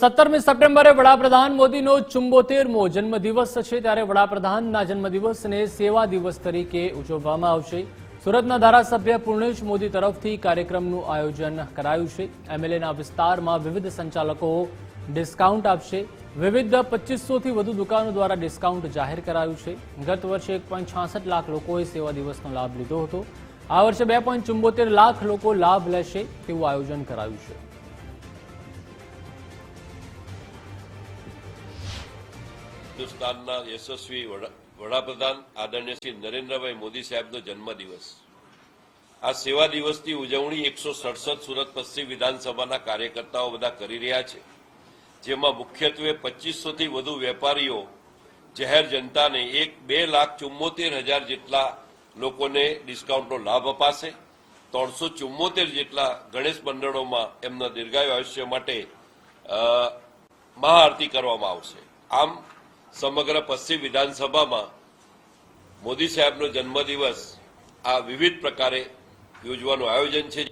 સત્તરમી સપ્ટેમ્બરે વડાપ્રધાન મોદીનો ચુંબોતેરમો જન્મદિવસ છે ત્યારે વડાપ્રધાનના જન્મદિવસને સેવા દિવસ તરીકે ઉજવવામાં આવશે. સુરતના ધારાસભ્ય પૂર્ણેશ મોદી તરફથી કાર્યક્રમનું આયોજન કરાયું છે. એમએલએના વિસ્તારમાં વિવિધ સંચાલકો ડિસ્કાઉન્ટ આપશે. વિવિધ પચીસોથી વધુ દુકાનો દ્વારા ડિસ્કાઉન્ટ જાહેર કરાયું છે. ગત વર્ષે એક લાખ લોકોએ સેવા દિવસનો લાભ લીધો હતો. આ વર્ષે બે લાખ લોકો લાભ લેશે તેવું આયોજન કરાયું છે. હિન્દુસ્તાનના યશસ્વી વડાપ્રધાન આદરણીય શ્રી નરેન્દ્રભાઈ મોદી સાહેબનો જન્મદિવસ. આ સેવા દિવસની ઉજવણી એકસો સડસઠ સુરત પશ્ચિમ વિધાનસભાના કાર્યકર્તાઓ બધા કરી રહ્યા છે, જેમાં મુખ્યત્વે પચીસોથી વધુ વેપારીઓ, જાહેર જનતાને એક બે લાખ ચુમ્મોતેર હજાર જેટલા લોકોને ડિસ્કાઉન્ટનો લાભ અપાશે, ત્રણસો ચુમ્મોતેર જેટલા ગણેશ મંડળોમાં એમના દીર્ઘાયુ આયુષ્ય માટે મહાઆરતી કરવામાં આવશે. આમ સમગ્ર પશ્ચિમ વિધાનસભામાં મોદી સાહેબનો જન્મદિવસ આ વિવિધ પ્રકારે યોજવાનું આયોજન છે.